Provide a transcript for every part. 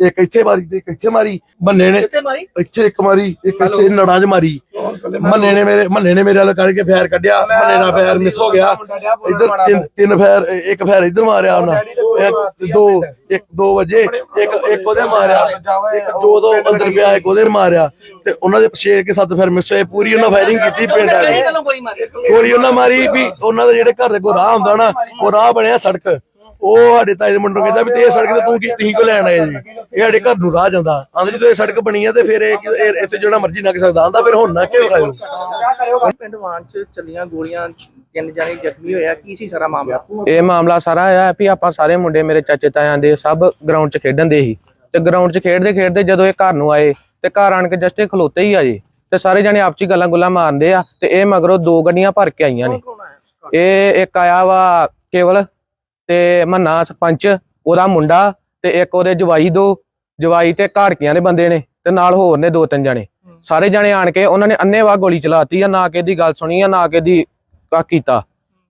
ਇੱਕ ਇੱਥੇ ਮਾਰੀ ਤੇ ਇੱਕ ਇੱਥੇ ਮਾਰੀ ਮੰਨੇ ਨੇ ਕਿੱਥੇ ਮਾਰੀ? ਇੱਥੇ ਇੱਕ ਮਾਰੀ ਇੱਕ ਇੱਥੇ ਨੜਾਂ 'ਚ ਮਾਰੀ। ਮੰਨੇ ਨੇ ਮੇਰੇ ਮੰਨੇ ਨੇ ਮੇਰੇ ਵੱਲ ਕੱਢ ਕੇ ਫੈਰ ਕੱਢਿਆ ਮੰਨੇ ਦਾ ਫੈਰ ਮਿਸ ਹੋ ਗਿਆ। ਇੱਧਰ ਤਿੰਨ ਤਿੰਨ ਫੈਰ ਇੱਕ ਫੈਰ ਇੱਧਰ ਮਾਰਿਆ ਉਹਨਾਂ। ਇੱਕ ਦੋ ਇੱਕ ਦੋ ਵਜੇ ਇੱਕ ਇੱਕ ਉਹਦੇ ਮਾਰਿਆ। ਇੱਕ ਦੋ ਦੋ ਅੰਦਰ ਪਿਆ ਇੱਕ ਉਹਦੇ ਮਾਰਿਆ। ਤੇ ਉਹਨਾਂ ਦੇ ਛੇ ਕੇ ਸੱਤ ਫੈਰ ਮਿਸ ਹੋਏ ਪੂਰੀ ਉਹਨਾਂ ਫਾਇਰਿੰਗ ਕੀਤੀ ਪਿੰਡ ਆ ਗੋਲੀ ਉਹਨਾਂ ਮਾਰੀ ਵੀ ਉਹਨਾਂ ਦੇ ਜਿਹੜੇ ਘਰ ਦੇ ਕੋ ਰਾਹ ਹੁੰਦਾ ਨਾ ਉਹ ਰਾਹ ਬਣਿਆ ਸੜਕ। ਉਹ ਸਾਡੇ ਤਾਏ ਦੇ ਮੁੰਡੇ ਨੂੰ ਕਹਿੰਦਾ ਵੀ ਤੇ ਇਹ ਸੜਕ ਤੇ ਤੂੰ ਕੀ ਤੁਸੀਂ ਕੋ ਲੈਣ ਆਏ ਜੀ? ਇਹ ਸਾਡੇ ਘਰ ਨੂੰ ਰਾਹ ਜਾਂਦਾ। ਆਂਦੇ ਜਦੋਂ ਇਹ ਸੜਕ ਬਣੀ ਆ ਤੇ ਫਿਰ ਇਹ ਇੱਥੇ ਜਿਹੜਾ ਮਰਜ਼ੀ ਲੰਘ ਸਕਦਾ। ਆਂਦਾ ਫਿਰ ਹੁਣ ਨਾ ਕਿਉਂ ਆਇਓ ਪਿੰਡ ਚ ਚੱਲੀਆਂ ਗੋਲੀਆਂ ਤਿੰਨ ਜਣੇ ਜ਼ਖਮੀ ਹੋਇਆ ਕੀ ਸੀ ਸਾਰਾ ਮਾਮਲਾ? ਇਹ ਮਾਮਲਾ ਸਾਰਾ ਆ ਵੀ ਆਪਾਂ ਸਾਰੇ ਮੁੰਡੇ ਮੇਰੇ ਚਾਚੇ ਤਾਇਆਂ ਦੇ ਸਭ ਗਰਾਊਂਡ 'ਚ ਖੇਡਣ ਦੇ ਸੀ। ਤੇ ਗਰਾਊਂਡ 'ਚ ਖੇਡਦੇ ਖੇਡਦੇ ਜਦੋਂ ਇਹ ਘਰ ਨੂੰ ਆਏ ਤੇ ਘਰ ਆਣ ਕੇ ਜਸਟ ਇਹ ਖਲੋਤੇ ਹੀ ਆ ਜੀ। ਤੇ ਸਾਰੇ ਜਣੇ ਆਪਸੀ ਗੱਲਾਂ ਗੁੱਲਾਂ ਮਾਰਦੇ ਆ ਤੇ ਇਹ ਮਗਰੋਂ ਦੋ ਗੱਡੀਆਂ ਭਰ ਕੇ ਆਈਆਂ ਨੇ। ਆਇਆ? ਇਹ ਇੱਕ ਆਇਆ ਵਾ ਕੇਵਲ ਤੇ ਮੰਨਾ ਸਰਪੰਚ ਉਹਦਾ ਮੁੰਡਾ ਤੇ ਇੱਕ ਉਹਦੇ ਜਵਾਈ ਦੋ ਜਵਾਈ ਤੇ ਘਾੜਕੀਆਂ ਦੇ ਬੰਦੇ ਨੇ ਤੇ ਨਾਲ ਹੋਰ ਨੇ ਦੋ ਤਿੰਨ ਜਣੇ। ਸਾਰੇ ਜਣੇ ਆਣ ਕੇ ਉਹਨਾਂ ਨੇ ਅੰਨੇਵਾਹ ਗੋਲੀ ਚਲਾਤੀ ਆ ਨਾ ਕਿ ਦੀ ਗੱਲ ਸੁਣੀ ਆ ਨਾ ਕਿ ਦੀ ਕਾ ਕੀਤਾ।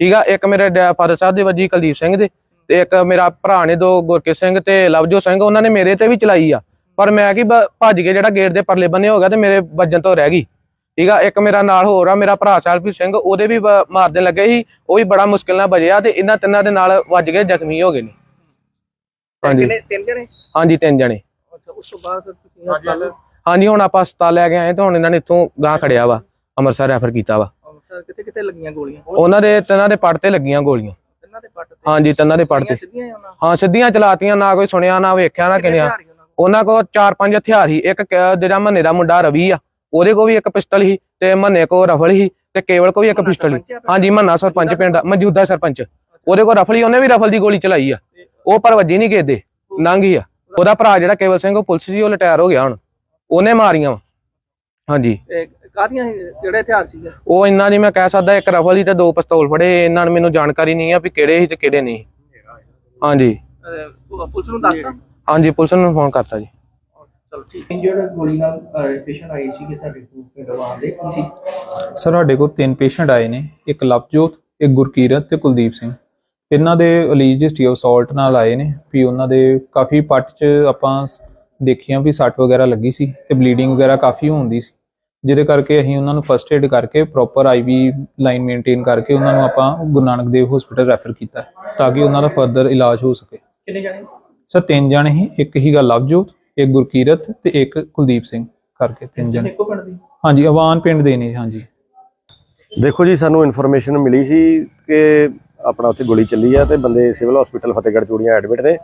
ਠੀਕ ਆ ਇੱਕ ਮੇਰੇ ਫਾਦਰ ਸਾਹਿਬ ਦੇ ਵੱਜੀ ਕੁਲਦੀਪ ਸਿੰਘ ਦੇ ਤੇ ਇੱਕ ਮੇਰਾ ਭਰਾ ਨੇ ਦੋ ਗੁਰਕੇ ਸਿੰਘ ਤੇ ਲਵਜੋ ਸਿੰਘ ਉਹਨਾਂ ਨੇ ਮੇਰੇ ਤੇ ਵੀ ਚਲਾਈ ਆ। ਪਰ ਮੈਂ ਕੀ ਭੱਜ ਕੇ ਜਿਹੜਾ ਗੇਟ ਦੇ ਪਰਲੇ ਬੰਨੇ ਹੋ ਗਿਆ ਤੇ ਮੇਰੇ ਵੱਜਣ ਤੋਂ ਰਹਿ ਗਈ। ਠੀਕ ਆ ਇੱਕ ਮੇਰਾ ਨਾਲ ਹੋਰ ਆ ਮੇਰਾ ਭਰਾ ਸਾਹਿਬ ਸਿੰਘ ਉਹਦੇ ਵੀ ਮਾਰਦੇ ਲੱਗੇ ਸੀ ਉਹ ਵੀ ਬੜਾ ਮੁਸ਼ਕਿਲ ਨਾਲ ਬਜਿਆ ਤੇ ਇਹਨਾਂ ਤਿੰਨਾਂ ਦੇ ਨਾਲ ਵੱਜ ਕੇ ਜ਼ਖਮੀ ਹੋ ਗਏ ਨੇ। ਹਾਂਜੀ। ਤਿੰਨ ਜਣੇ? ਹਾਂਜੀ ਤਿੰਨ ਜਣੇ। ਅੱਛਾ ਉਸ ਤੋਂ ਬਾਅਦ ਤੁਸੀਂ ਹਾਂਜੀ ਹੁਣ ਆਪਾਂ ਹਸਪਤਾਲ ਲੈ ਕੇ ਆਏ ਤੇ ਹੁਣ ਇਹਨਾਂ ਨੇ ਇੱਥੋਂ ਗਾਂ ਖੜਿਆ ਵਾ ਅੰਮ੍ਰਿਤਸਰ ਰੈਫਰ ਕੀਤਾ ਵਾ। ਅੰਮ੍ਰਿਤਸਰ ਕਿੱਥੇ ਕਿੱਥੇ ਲੱਗੀਆਂ ਗੋਲੀਆਂ? ਉਹਨਾਂ ਦੇ ਤਿੰਨਾਂ ਦੇ ਪੱਟ ਤੇ ਲੱਗੀਆਂ ਗੋਲੀਆਂ। ਤਿੰਨਾਂ ਦੇ ਪੱਟ ਤੇ? ਹਾਂਜੀ ਤਿੰਨਾਂ ਦੇ ਪੱਟ ਤੇ। ਹੀ ਸਿੱਧੀਆਂ ਚਲਾਤੀਆਂ ਨਾ ਕੋਈ ਸੁਣਿਆ ਨਾ ਵੇਖਿਆ ਨਾ ਕਿਨਿਆ। ਉਹਨਾਂ ਕੋਲ। ਚਾਰ ਪੰਜ ਹਥਿਆਰ ਸੀ ਇੱਕ ਜਿਹੜਾ ਮੰਨੇ ਦਾ ਮੁੰਡਾ ਰਵੀ ਆ। ਉਹਦੇ ਕੋਲ ਵੀ ਇੱਕ ਪਿਸਟਲ ਸੀ ਤੇ ਮੰਨੇ ਕੋਲ ਰਫਲ ਸੀ ਤੇ ਕੇਵਲ ਕੋਲ ਵੀ ਇੱਕ ਪਿਸਟਲ ਸੀ। ਹਾਂਜੀ ਮੰਨਾ ਸਰਪੰਚ ਪਿੰਡ ਮੌਜੂਦਾ ਸਰਪੰਚ। ਉਹਦੇ ਕੋਲ ਰਫਲ ਸੀ ਉਹਨੇ ਵੀ ਰਫਲ ਦੀ ਗੋਲੀ ਚਲਾਈ ਆ। ਉਹ ਪਰ ਵੱਜੀ ਨਹੀਂ ਕਿਤੇ ਨੰਗੀ ਆ। ਉਹਦਾ ਭਰਾ ਜਿਹੜਾ ਕੇਵਲ ਸਿੰਘ ਉਹ ਪੁਲਿਸ ਸੀ ਉਹ ਰਿਟਾਇਰ ਹੋ ਗਿਆ ਹੁਣ। ਉਹਨੇ ਮਾਰੀਆਂ ਹਾਂਜੀ? ਕਿਹੜੇ ਹਥਿਆਰ ਸੀਗੇ? ਉਹ ਇੰਨਾ ਨਹੀਂ ਮੈਂ ਕਹਿ ਸਕਦਾ ਇੱਕ ਰਫਲ ਸੀ ਤੇ ਦੋ ਪਿਸਤੌਲ ਫੜੇ ਇਹਨਾਂ ਨੂੰ ਮੈਨੂੰ ਜਾਣਕਾਰੀ ਨਹੀਂ ਆ ਵੀ ਕਿਹੜੇ ਸੀ ਤੇ ਕਿਹੜੇ ਨਹੀਂ। ਹਾਂਜੀ। ਪੁਲਿਸ ਨੂੰ ਦੱਸਤਾ? ਹਾਂਜੀ ਪੁਲਿਸ ਨੂੰ ਫੋਨ ਕਰਤਾ ਜੀ। ਚਲੋ ਠੀਕ ਇੰਜਰਡ ਗੋਲੀ ਨਾਲ ਪੇਸ਼ੈਂਟ ਆਏ ਸੀ ਕਿ ਤੁਹਾਡੇ ਕੋਲ ਪਿੰਡ ਵਾਲੇ ਕੀ ਸੀ? ਸਰ ਸਾਡੇ ਕੋਲ ਤਿੰਨ ਪੇਸ਼ੈਂਟ ਆਏ ਨੇ ਇੱਕ ਲਵਜੋਤ ਇੱਕ ਗੁਰਕੀਰਤ ਤੇ ਕੁਲਦੀਪ ਸਿੰਘ। ਤਿੰਨਾਂ ਦੇ ਅਲੀਜ ਹਿਸਟਰੀ ਆਫ ਸਾਲਟ ਨਾਲ ਆਏ ਨੇ ਵੀ ਉਹਨਾਂ ਦੇ ਕਾਫੀ ਪੱਟ 'ਚ ਆਪਾਂ ਦੇਖੀਆਂ ਵੀ ਸੱਟ ਵਗੈਰਾ ਲੱਗੀ ਸੀ ਤੇ ਬਲੀਡਿੰਗ ਵਗੈਰਾ ਕਾਫੀ ਹੁੰਦੀ ਸੀ। ਜਿਹਦੇ ਕਰਕੇ ਅਸੀਂ ਉਹਨਾਂ ਨੂੰ ਫਰਸਟ ਏਡ ਕਰਕੇ ਪ੍ਰੋਪਰ ਆਈਵੀ ਲਾਈਨ ਮੇਨਟੇਨ ਕਰਕੇ ਉਹਨਾਂ ਨੂੰ ਆਪਾਂ ਗੁਰੂ ਨਾਨਕ ਦੇਵ ਹਸਪੀਟਲ ਰੈਫਰ ਕੀਤਾ ਹੈ, ਤਾਂ ਕਿ ਉਹਨਾਂ ਦਾ ਫਰਦਰ ਇਲਾਜ ਹੋ ਸਕੇ। ਕਿੰਨੇ ਜਣੇ? ਸਰ ਤਿੰਨ ਜਣੇ ਸੀ ਇੱਕ ਹੀਗਾ ਲਵਜੋਤ ਇੱਕ ਗੁਰਕੀਰਤ ਤੇ ਇੱਕ ਕੁਲਦੀਪ ਸਿੰਘ ਕਰਕੇ ਤਿੰਨ ਜਣੇ। ਇੱਕੋ ਪਿੰਡ ਦੀ। ਹਾਂਜੀ ਅਵਾਨ ਪਿੰਡ ਦੇ ਨੇ ਹਾਂਜੀ। ਦੇਖੋ ਜੀ ਸਾਨੂੰ ਇਨਫੋਰਮੇਸ਼ਨ ਮਿਲੀ ਸੀ ਕਿ ਆਪਣਾ ਉੱਥੇ ਗੋਲੀ ਚੱਲੀ ਆ ਤੇ ਬੰਦੇ civil hospital Fatehgarh Churian admit ਨੇ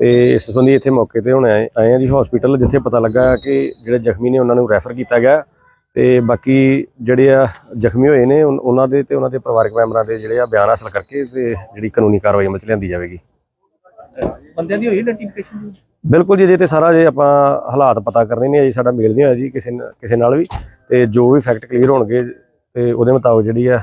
ਤੇ ਇਸ ਸੰਬੰਧੀ ਇੱਥੇ ਮੌਕੇ ਤੇ ਹੁਣ ਆਏ ਆਏ ਆ ਜੀ ਹਸਪੀਟਲ ਜਿੱਥੇ ਪਤਾ ਲੱਗਾ ਕਿ ਜਿਹੜੇ ਜ਼ਖਮੀ ਨੇ ਉਹਨਾਂ ਨੂੰ ਰੈਫਰ ਕੀਤਾ ਗਿਆ ਤੇ ਬਾਕੀ ਜਿਹੜੇ ਆ ਜ਼ਖਮੀ ਹੋਏ ਨੇ ਉਹਨਾਂ ਦੇ ਤੇ ਉਹਨਾਂ ਦੇ ਪਰਿਵਾਰਕ ਮੈਂਬਰਾਂ ਦੇ ਜਿਹੜੇ ਆ ਬਿਆਨ ਹਾਸਲ ਕਰਕੇ ਤੇ ਜਿਹੜੀ ਕਾਨੂੰਨੀ ਕਾਰਵਾਈ ਅਮਲ ਚ ਲਿਆਂਦੀ ਜਾਵੇਗੀ। ਬੰਦਿਆਂ ਦੀ ਹੋਈ ਆਈਡੈਂਟੀਫਿਕੇਸ਼ਨ ਬਿਲਕੁਲ ਜੀ ਜੇ ਤੇ ਸਾਰਾ ਜੇ ਆਪਾਂ ਹਾਲਾਤ ਪਤਾ ਕਰਨੇ ਨੇ ਜੀ ਸਾਡਾ ਮੇਲ ਨਹੀਂ ਹੋਇਆ ਜੀ ਕਿਸੇ ਕਿਸੇ ਨਾਲ ਵੀ ਤੇ ਜੋ ਵੀ ਫੈਕਟ ਕਲੀਅਰ ਹੋਣਗੇ ਤੇ ਉਹਦੇ ਮੁਤਾਬਕ ਜਿਹੜੀ ਆ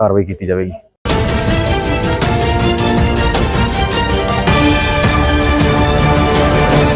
ਕਾਰਵਾਈ ਕੀਤੀ ਜਾਵੇਗੀ।